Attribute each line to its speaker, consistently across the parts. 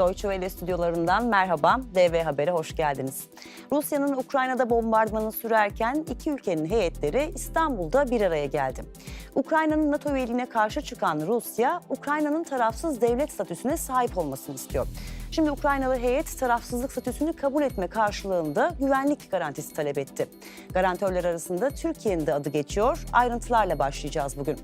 Speaker 1: Deutsche Welle stüdyolarından merhaba, DV Haber'e hoş geldiniz. Rusya'nın Ukrayna'da bombardımanı sürerken iki ülkenin heyetleri İstanbul'da bir araya geldi. Ukrayna'nın NATO üyeliğine karşı çıkan Rusya, Ukrayna'nın tarafsız devlet statüsüne sahip olmasını istiyor. Şimdi Ukraynalı heyet tarafsızlık statüsünü kabul etme karşılığında güvenlik garantisi talep etti. Garantörler arasında Türkiye'nin de adı geçiyor. Ayrıntılarla başlayacağız bugün.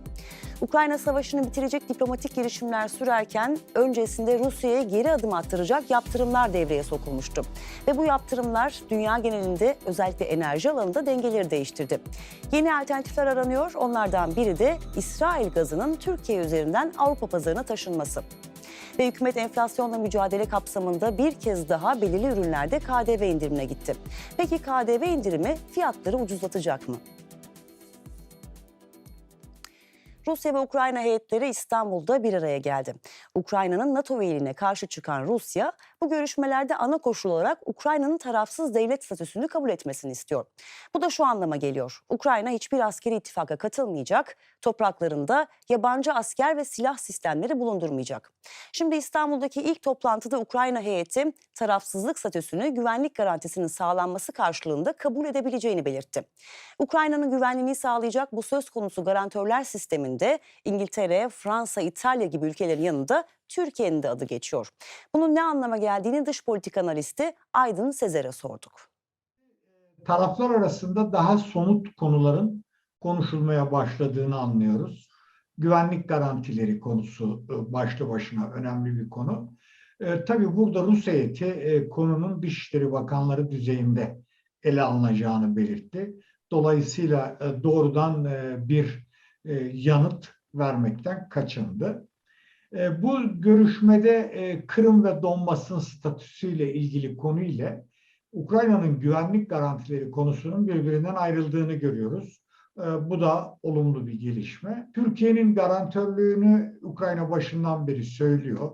Speaker 1: Ukrayna Savaşı'nı bitirecek diplomatik girişimler sürerken öncesinde Rusya'ya geri adım attıracak yaptırımlar devreye sokulmuştu. Ve bu yaptırımlar dünya genelinde özellikle enerji alanında dengeleri değiştirdi. Yeni alternatifler aranıyor. Onlardan biri de İsrail gazının Türkiye üzerinden Avrupa pazarına taşınması. Ve hükümet enflasyonla mücadele kapsamında bir kez daha belirli ürünlerde KDV indirimine gitti. Peki KDV indirimi fiyatları ucuzlatacak mı? Rusya ve Ukrayna heyetleri İstanbul'da bir araya geldi. Ukrayna'nın NATO üyeliğine karşı çıkan Rusya, bu görüşmelerde ana koşul olarak Ukrayna'nın tarafsız devlet statüsünü kabul etmesini istiyor. Bu da şu anlama geliyor. Ukrayna hiçbir askeri ittifaka katılmayacak, topraklarında yabancı asker ve silah sistemleri bulundurmayacak. Şimdi İstanbul'daki ilk toplantıda Ukrayna heyeti tarafsızlık statüsünü güvenlik garantisinin sağlanması karşılığında kabul edebileceğini belirtti. Ukrayna'nın güvenliğini sağlayacak bu söz konusu garantörler sisteminde İngiltere, Fransa, İtalya gibi ülkelerin yanında Türkiye'nin de adı geçiyor. Bunun ne anlama geldiğini dış politika analisti Aydın Sezer'e sorduk.
Speaker 2: taraflar arasında daha somut konuların konuşulmaya başladığını anlıyoruz. Güvenlik garantileri konusu e, başlı başına önemli bir konu. E, tabii burada Rus heyeti e, konunun Dışişleri Bakanları düzeyinde ele alınacağını belirtti. Dolayısıyla e, doğrudan e, bir e, yanıt vermekten kaçındı. E, bu görüşmede e, Kırım ve Donbas'ın statüsüyle ilgili konu ile Ukrayna'nın güvenlik garantileri konusunun birbirinden ayrıldığını görüyoruz. Ee, Bu da olumlu bir gelişme. Türkiye'nin garantörlüğünü Ukrayna başından beri söylüyor.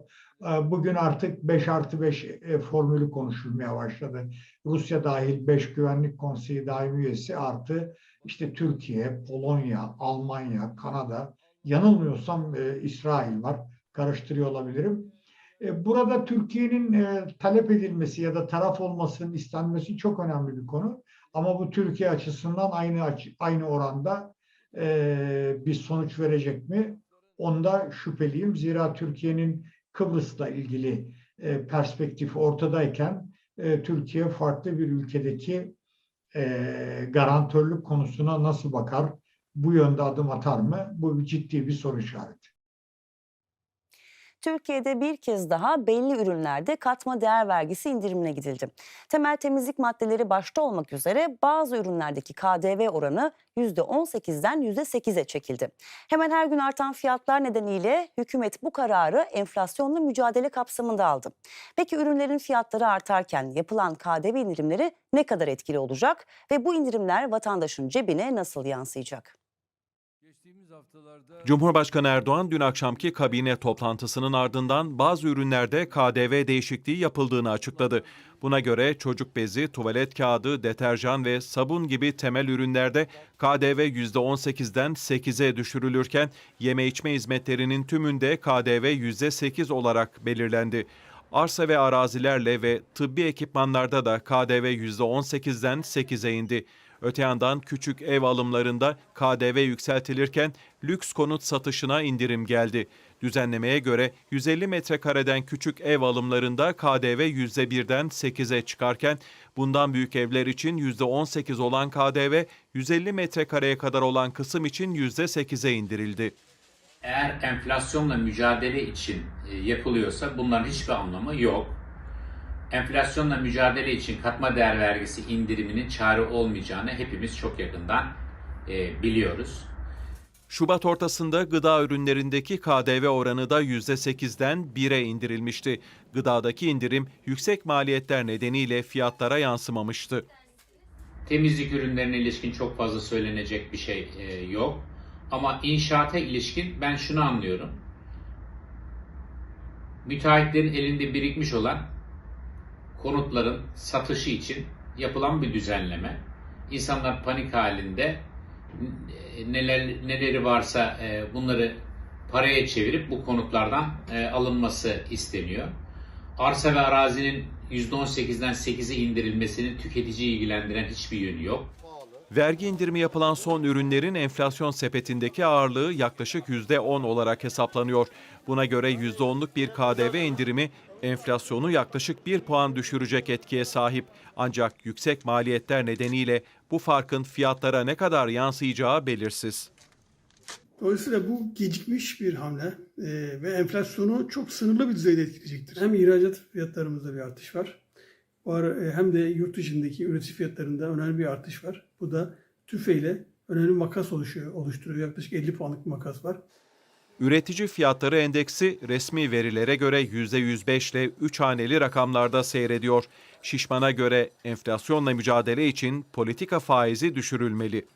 Speaker 2: Bugün artık 5 artı 5 e, formülü konuşulmaya başladı. Rusya dahil 5 güvenlik konseyi daimi üyesi artı işte Türkiye, Polonya, Almanya, Kanada, yanılmıyorsam e, İsrail var. Karıştırıyor olabilirim. E, Burada Türkiye'nin e, talep edilmesi ya da taraf olmasının istenmesi çok önemli bir konu. Ama bu Türkiye açısından aynı aynı oranda e, bir sonuç verecek mi? Onda şüpheliyim. Zira Türkiye'nin Kıbrıs'la ilgili e, perspektif ortadayken Türkiye farklı bir ülkedeki garantörlük konusuna nasıl bakar? Bu yönde adım atar mı? Bu ciddi bir soru işareti.
Speaker 1: Türkiye'de bir kez daha belli ürünlerde katma değer vergisi indirimine gidildi. Temel temizlik maddeleri başta olmak üzere bazı ürünlerdeki KDV oranı %18'den %8'e çekildi. Hemen her gün artan fiyatlar nedeniyle hükümet bu kararı enflasyonla mücadele kapsamında aldı. Peki ürünlerin fiyatları artarken yapılan KDV indirimleri ne kadar etkili olacak ve bu indirimler vatandaşın cebine nasıl yansıyacak?
Speaker 3: Cumhurbaşkanı Erdoğan dün akşamki kabine toplantısının ardından bazı ürünlerde KDV değişikliği yapıldığını açıkladı. Buna göre çocuk bezi, tuvalet kağıdı, deterjan ve sabun gibi temel ürünlerde KDV %18'den 8'e düşürülürken yeme içme hizmetlerinin tümünde KDV %8 olarak belirlendi. Arsa ve arazilerle ve tıbbi ekipmanlarda da KDV %18'den 8'e indi. Öte yandan küçük ev alımlarında KDV yükseltilirken lüks konut satışına indirim geldi. Düzenlemeye göre 150 metrekareden küçük ev alımlarında KDV %1'den 8'e çıkarken bundan büyük evler için %18 olan KDV 150 metrekareye kadar olan kısım için %8'e indirildi.
Speaker 4: Eğer enflasyonla mücadele için e, yapılıyorsa bunların hiçbir anlamı yok. Enflasyonla mücadele için katma değer vergisi indiriminin çare olmayacağını hepimiz çok yakından e, biliyoruz.
Speaker 3: Şubat ortasında gıda ürünlerindeki KDV oranı da %8'den 1'e indirilmişti. Gıdadaki indirim yüksek maliyetler nedeniyle fiyatlara yansımamıştı.
Speaker 4: Temizlik ürünlerine ilişkin çok fazla söylenecek bir şey e, yok. Ama inşaata ilişkin ben şunu anlıyorum. Müteahhitlerin elinde birikmiş olan konutların satışı için yapılan bir düzenleme. İnsanlar panik halinde e, neler neleri varsa e, bunları paraya çevirip bu konutlardan e, alınması isteniyor. Arsa ve arazinin %18'den 8'e indirilmesinin tüketiciyi ilgilendiren hiçbir yönü yok.
Speaker 3: Vergi indirimi yapılan son ürünlerin enflasyon sepetindeki ağırlığı yaklaşık %10 olarak hesaplanıyor. Buna göre %10'luk bir KDV indirimi enflasyonu yaklaşık 1 puan düşürecek etkiye sahip. Ancak yüksek maliyetler nedeniyle bu farkın fiyatlara ne kadar yansıyacağı belirsiz.
Speaker 5: Dolayısıyla bu gecikmiş bir hamle e, ve enflasyonu çok sınırlı bir düzeyde etkileyecektir. Hem ihracat fiyatlarımızda bir artış var. Ara, e, hem de yurt dışındaki üretici fiyatlarında önemli bir artış var. Bu da tüfeyle önemli makas oluşuyor, oluşturuyor. Yaklaşık 50 puanlık makas var.
Speaker 3: Üretici fiyatları endeksi resmi verilere göre %105 ile 3 haneli rakamlarda seyrediyor. Şişman'a göre enflasyonla mücadele için politika faizi düşürülmeli.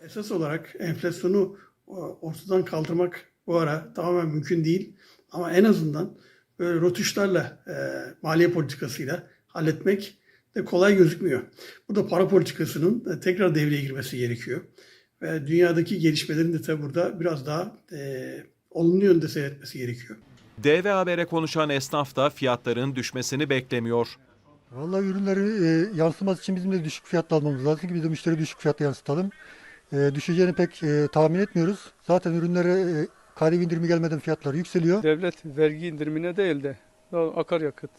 Speaker 5: Esas olarak enflasyonu e, ortadan kaldırmak bu ara tamamen mümkün değil. Ama en azından böyle rotuşlarla, e, maliye politikasıyla halletmek de kolay gözükmüyor. Burada para politikasının e, tekrar devreye girmesi gerekiyor. Ve dünyadaki gelişmelerin de tabi burada biraz daha e, olumlu yönde seyretmesi gerekiyor.
Speaker 3: DV Haber'e konuşan esnaf da fiyatların düşmesini beklemiyor.
Speaker 6: Vallahi ürünleri e, yansıması için bizim de düşük fiyatla almamız lazım ki biz de müşteri düşük fiyatla yansıtalım. E, düşeceğini pek e, tahmin etmiyoruz. Zaten ürünlere e, KDV indirimi gelmeden fiyatlar yükseliyor.
Speaker 7: Devlet vergi indirimine değil de akaryakıt,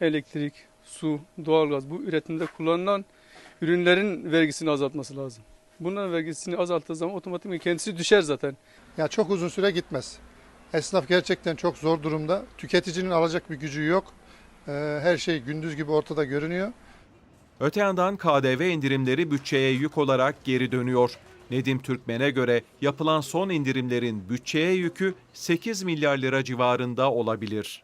Speaker 7: elektrik, su, doğalgaz bu üretimde kullanılan ürünlerin vergisini azaltması lazım. Bunların vergisini azalttığı zaman otomatikman kendisi düşer zaten.
Speaker 8: Ya çok uzun süre gitmez. Esnaf gerçekten çok zor durumda. Tüketicinin alacak bir gücü yok. Ee, Her şey gündüz gibi ortada görünüyor.
Speaker 3: Öte yandan KDV indirimleri bütçeye yük olarak geri dönüyor. Nedim Türkmen'e göre yapılan son indirimlerin bütçeye yükü 8 milyar lira civarında olabilir.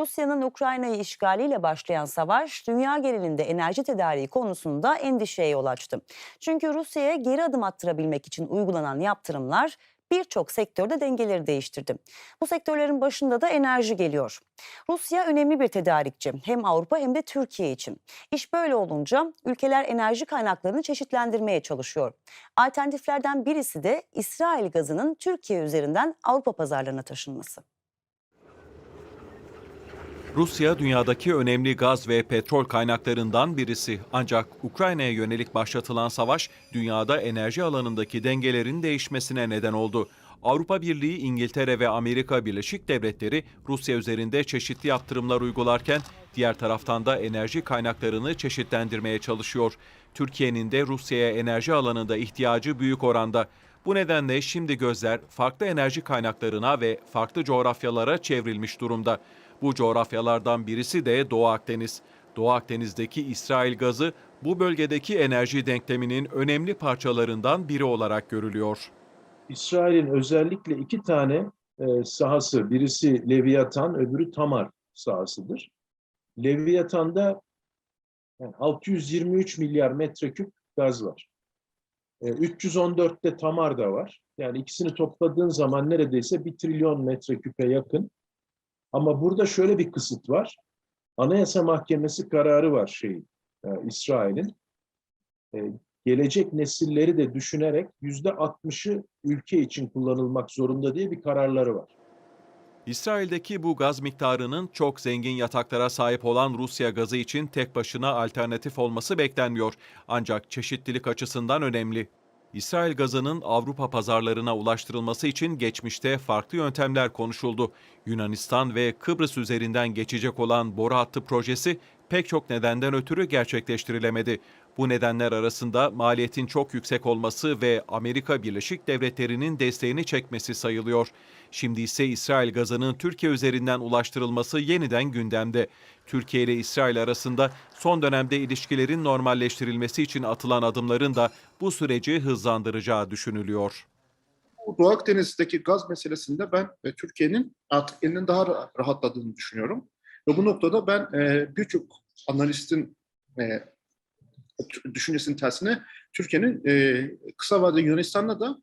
Speaker 1: Rusya'nın Ukrayna'yı işgaliyle başlayan savaş dünya genelinde enerji tedariği konusunda endişeye yol açtı. Çünkü Rusya'ya geri adım attırabilmek için uygulanan yaptırımlar birçok sektörde dengeleri değiştirdi. Bu sektörlerin başında da enerji geliyor. Rusya önemli bir tedarikçi hem Avrupa hem de Türkiye için. İş böyle olunca ülkeler enerji kaynaklarını çeşitlendirmeye çalışıyor. Alternatiflerden birisi de İsrail gazının Türkiye üzerinden Avrupa pazarlarına taşınması.
Speaker 3: Rusya dünyadaki önemli gaz ve petrol kaynaklarından birisi. Ancak Ukrayna'ya yönelik başlatılan savaş dünyada enerji alanındaki dengelerin değişmesine neden oldu. Avrupa Birliği, İngiltere ve Amerika Birleşik Devletleri Rusya üzerinde çeşitli yaptırımlar uygularken diğer taraftan da enerji kaynaklarını çeşitlendirmeye çalışıyor. Türkiye'nin de Rusya'ya enerji alanında ihtiyacı büyük oranda. Bu nedenle şimdi gözler farklı enerji kaynaklarına ve farklı coğrafyalara çevrilmiş durumda. Bu coğrafyalardan birisi de Doğu Akdeniz. Doğu Akdeniz'deki İsrail gazı bu bölgedeki enerji denkleminin önemli parçalarından biri olarak görülüyor.
Speaker 9: İsrail'in özellikle iki tane e, sahası, birisi Leviathan, öbürü Tamar sahasıdır. Leviathan'da yani 623 milyar metreküp gaz var. E, 314'te Tamar'da var. Yani ikisini topladığın zaman neredeyse 1 trilyon metreküpe yakın. Ama burada şöyle bir kısıt var. Anayasa Mahkemesi kararı var şeyin, e, İsrail'in. E, gelecek nesilleri de düşünerek yüzde 60'ı ülke için kullanılmak zorunda diye bir kararları var.
Speaker 3: İsrail'deki bu gaz miktarının çok zengin yataklara sahip olan Rusya gazı için tek başına alternatif olması beklenmiyor. Ancak çeşitlilik açısından önemli. İsrail gazının Avrupa pazarlarına ulaştırılması için geçmişte farklı yöntemler konuşuldu. Yunanistan ve Kıbrıs üzerinden geçecek olan boru hattı projesi pek çok nedenden ötürü gerçekleştirilemedi. Bu nedenler arasında maliyetin çok yüksek olması ve Amerika Birleşik Devletleri'nin desteğini çekmesi sayılıyor. Şimdi ise İsrail gazının Türkiye üzerinden ulaştırılması yeniden gündemde. Türkiye ile İsrail arasında son dönemde ilişkilerin normalleştirilmesi için atılan adımların da bu süreci hızlandıracağı düşünülüyor.
Speaker 10: Doğu Akdeniz'deki gaz meselesinde ben e, Türkiye'nin artık elinin daha ra- rahatladığını düşünüyorum. Ve bu noktada ben e, birçok analistin e, düşüncesinin tersine Türkiye'nin e, kısa vadede Yunanistan'la da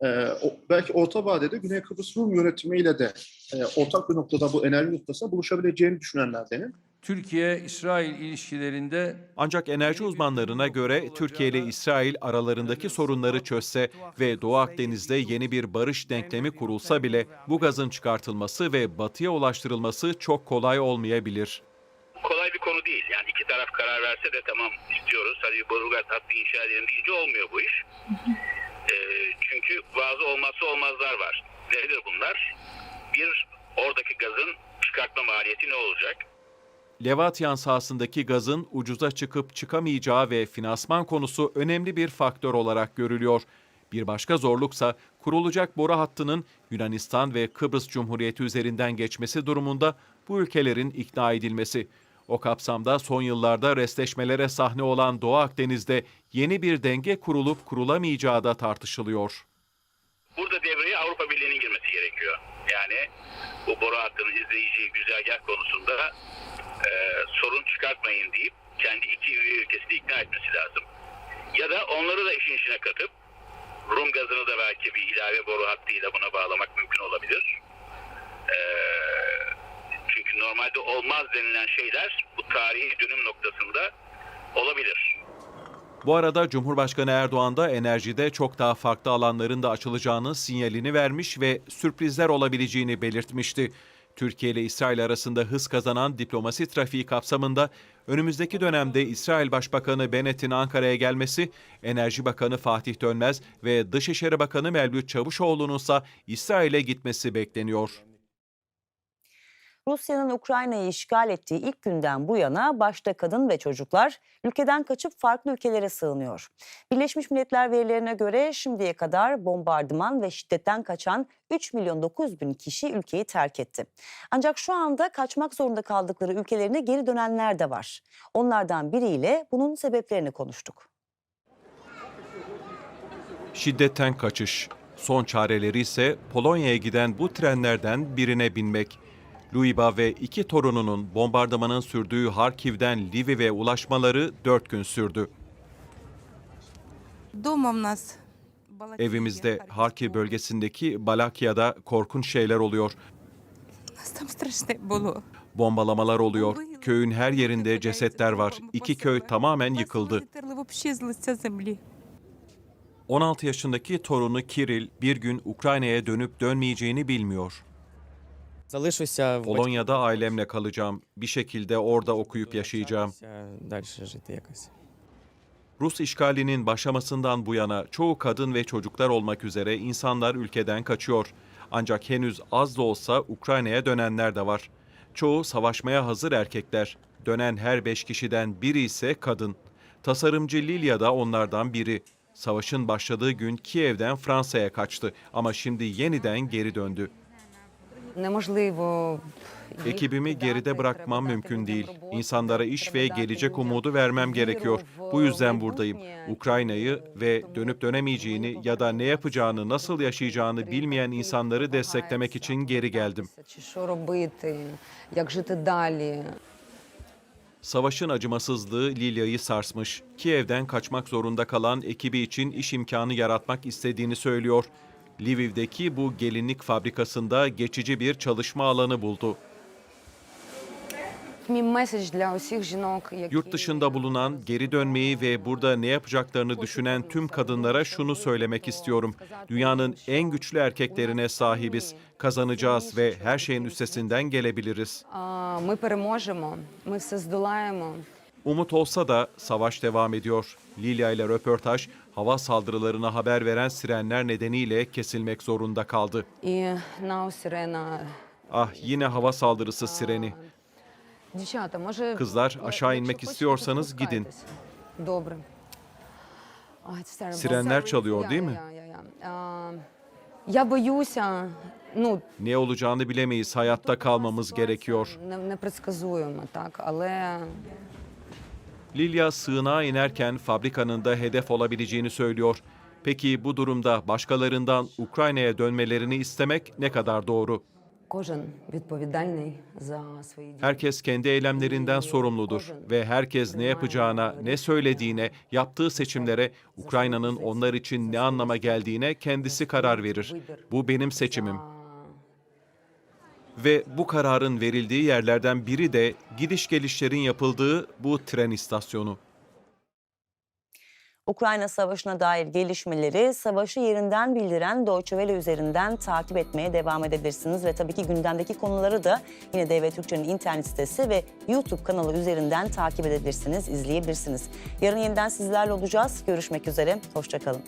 Speaker 10: e, o- belki orta vadede Güney Kıbrıs Rum yönetimiyle de e, ortak bir noktada bu enerji noktasına buluşabileceğini düşünenlerdenim.
Speaker 11: Türkiye-İsrail ilişkilerinde
Speaker 3: Ancak enerji uzmanlarına göre Türkiye ile İsrail aralarındaki sorunları çözse ve Doğu Akdeniz'de yeni bir barış denklemi kurulsa bile bu gazın çıkartılması ve batıya ulaştırılması çok kolay olmayabilir.
Speaker 12: kolay bir konu değil. Yani karar verse de tamam istiyoruz hadi boru gaz hattı inşa edelim deyince olmuyor bu iş. Ee, çünkü bazı olmazsa olmazlar var. Nedir bunlar? Bir, oradaki gazın çıkartma maliyeti ne olacak?
Speaker 3: Levatyan sahasındaki gazın ucuza çıkıp çıkamayacağı ve finansman konusu önemli bir faktör olarak görülüyor. Bir başka zorluksa kurulacak boru hattının Yunanistan ve Kıbrıs Cumhuriyeti üzerinden geçmesi durumunda bu ülkelerin ikna edilmesi. O kapsamda son yıllarda restleşmelere sahne olan Doğu Akdeniz'de yeni bir denge kurulup kurulamayacağı da tartışılıyor.
Speaker 12: Burada devreye Avrupa Birliği'nin girmesi gerekiyor. Yani bu boru hattının izleyeceği güzergah konusunda e, sorun çıkartmayın deyip kendi iki ülkesini ikna etmesi lazım. Ya da onları da işin içine katıp Rum gazını da belki bir ilave boru hattıyla buna bağlamak mümkün olabilir. E, çünkü normalde olmaz denilen şeyler bu tarihi dönüm noktasında olabilir.
Speaker 3: Bu arada Cumhurbaşkanı Erdoğan da enerjide çok daha farklı alanların da açılacağını sinyalini vermiş ve sürprizler olabileceğini belirtmişti. Türkiye ile İsrail arasında hız kazanan diplomasi trafiği kapsamında önümüzdeki dönemde İsrail Başbakanı Bennett'in Ankara'ya gelmesi, Enerji Bakanı Fatih Dönmez ve Dışişleri Bakanı Mevlüt Çavuşoğlu'nun ise İsrail'e gitmesi bekleniyor.
Speaker 1: Rusya'nın Ukrayna'yı işgal ettiği ilk günden bu yana başta kadın ve çocuklar ülkeden kaçıp farklı ülkelere sığınıyor. Birleşmiş Milletler verilerine göre şimdiye kadar bombardıman ve şiddetten kaçan 3 milyon 900 bin kişi ülkeyi terk etti. Ancak şu anda kaçmak zorunda kaldıkları ülkelerine geri dönenler de var. Onlardan biriyle bunun sebeplerini konuştuk.
Speaker 3: Şiddetten kaçış. Son çareleri ise Polonya'ya giden bu trenlerden birine binmek. Luiba ve iki torununun bombardımanın sürdüğü Harkiv'den Lviv'e ulaşmaları dört gün sürdü. Evimizde Harkiv bölgesindeki Balakya'da korkunç şeyler oluyor. Bombalamalar oluyor. Köyün her yerinde cesetler var. İki köy tamamen yıkıldı. 16 yaşındaki torunu Kiril bir gün Ukrayna'ya dönüp dönmeyeceğini bilmiyor.
Speaker 13: Залишуся в
Speaker 3: Polonya'da ailemle kalacağım. Bir şekilde orada okuyup yaşayacağım.
Speaker 13: далі жити якось.
Speaker 3: Rus işgalinin başlamasından bu yana çoğu kadın ve çocuklar olmak üzere insanlar ülkeden kaçıyor. Ancak henüz az da olsa Ukrayna'ya dönenler de var. Çoğu savaşmaya hazır erkekler. Dönen her beş kişiden biri ise kadın. Tasarımcı Lilia da onlardan biri. Savaşın başladığı gün Kiev'den Fransa'ya kaçtı ama şimdi yeniden geri döndü. Ekibimi geride bırakmam mümkün değil. İnsanlara iş ve gelecek umudu vermem gerekiyor. Bu yüzden buradayım. Ukrayna'yı ve dönüp dönemeyeceğini ya da ne yapacağını, nasıl yaşayacağını bilmeyen insanları desteklemek için geri geldim.
Speaker 14: Що робити, як жити далі.
Speaker 3: Savaşın acımasızlığı Lilya'yı sarsmış. Kiev'den kaçmak zorunda kalan ekibi için iş imkanı yaratmak istediğini söylüyor. Lviv'deki bu gelinlik fabrikasında geçici bir çalışma alanı buldu. Yurt dışında bulunan, geri dönmeyi ve burada ne yapacaklarını düşünen tüm kadınlara şunu söylemek istiyorum. Dünyanın en güçlü erkeklerine sahibiz. Kazanacağız ve her şeyin üstesinden gelebiliriz. Umut olsa da savaş devam ediyor. Lilia ile röportaj hava saldırılarına haber veren sirenler nedeniyle kesilmek zorunda kaldı. Ah yine hava saldırısı sireni. Kızlar aşağı inmek istiyorsanız gidin. Sirenler çalıyor değil mi? Ne olacağını bilemeyiz. Hayatta kalmamız gerekiyor. Lilya sığınağa inerken fabrikanın da hedef olabileceğini söylüyor. Peki bu durumda başkalarından Ukrayna'ya dönmelerini istemek ne kadar doğru? Herkes kendi eylemlerinden sorumludur ve herkes ne yapacağına, ne söylediğine, yaptığı seçimlere, Ukrayna'nın onlar için ne anlama geldiğine kendisi karar verir. Bu benim seçimim. Ve bu kararın verildiği yerlerden biri de gidiş gelişlerin yapıldığı bu tren istasyonu.
Speaker 1: Ukrayna Savaşı'na dair gelişmeleri savaşı yerinden bildiren Deutsche Welle üzerinden takip etmeye devam edebilirsiniz. Ve tabii ki gündemdeki konuları da yine DV Türkçe'nin internet sitesi ve YouTube kanalı üzerinden takip edebilirsiniz, izleyebilirsiniz. Yarın yeniden sizlerle olacağız. Görüşmek üzere, hoşçakalın.